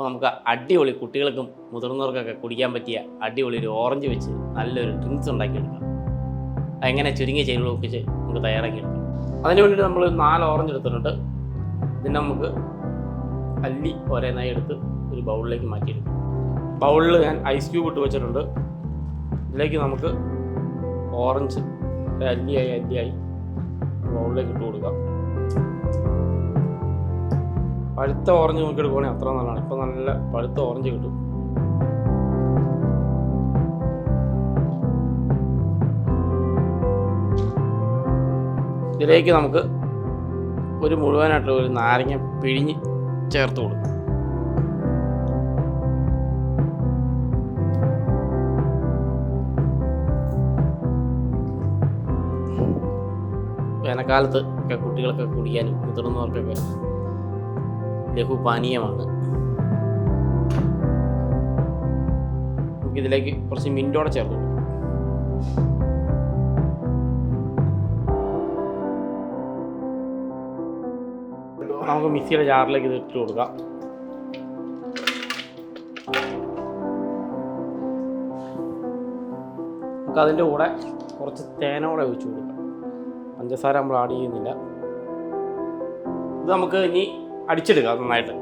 അപ്പോൾ നമുക്ക് അടിപൊളി കുട്ടികൾക്കും മുതിർന്നവർക്കൊക്കെ കുടിക്കാൻ പറ്റിയ അടിപൊളി ഒരു ഓറഞ്ച് വെച്ച് നല്ലൊരു ഡ്രിങ്ക്സ് ഉണ്ടാക്കിയെടുക്കാം. അതെങ്ങനെ ചുരുങ്ങിയ ചേരുവകൾ ഒപ്പിച്ച് നമുക്ക് തയ്യാറാക്കിയെടുക്കാം. അതിന് വേണ്ടിയിട്ട് നമ്മൾ നാല് ഓറഞ്ച് എടുത്തിട്ടുണ്ട്. ഇതിനെ നമുക്ക് അല്ലി ഒരേനായി എടുത്ത് ഒരു ബൗളിലേക്ക് മാറ്റിയെടുക്കും. ബൗളിൽ ഞാൻ ഐസ് ക്യൂബ് ഇട്ട് വെച്ചിട്ടുണ്ട്. ഇതിലേക്ക് നമുക്ക് ഓറഞ്ച് അല്ലിയായി അല്ലിയായി ബൗളിലേക്ക് ഇട്ട് കൊടുക്കാം. പഴുത്ത ഓറഞ്ച് നോക്കി എടുക്കുവാണെങ്കിൽ അത്ര നല്ലതാണ്. ഇപ്പം നല്ല പഴുത്ത ഓറഞ്ച് കിട്ടും. ഇതിലേക്ക് നമുക്ക് ഒരു മുഴുവനായിട്ട് ഒരു നാരങ്ങ പിഴിഞ്ഞ് ചേർത്ത് കൊടുക്കും. വേനൽക്കാലത്ത് ഒക്കെ കുട്ടികൾക്കൊക്കെ കുടിക്കാനും മുതിർന്നവർക്കൊക്കെ ലഘുപാനീയമാണ്. നമുക്കിതിലേക്ക് കുറച്ച് മിന്റോടെ ചേർത്ത് നമുക്ക് മിക്സിയുടെ ജാറിലേക്ക് ഇത് ഇട്ട് കൊടുക്കാം. നമുക്ക് അതിന്റെ കൂടെ കുറച്ച് തേനോടെ ഒഴിച്ചു കൊടുക്കാം. പഞ്ചസാര നമ്മൾ ആഡ് ചെയ്യുന്നില്ല. ഇത് നമുക്ക് ഇനി അടിച്ചെടുക്കുക നന്നായിട്ട്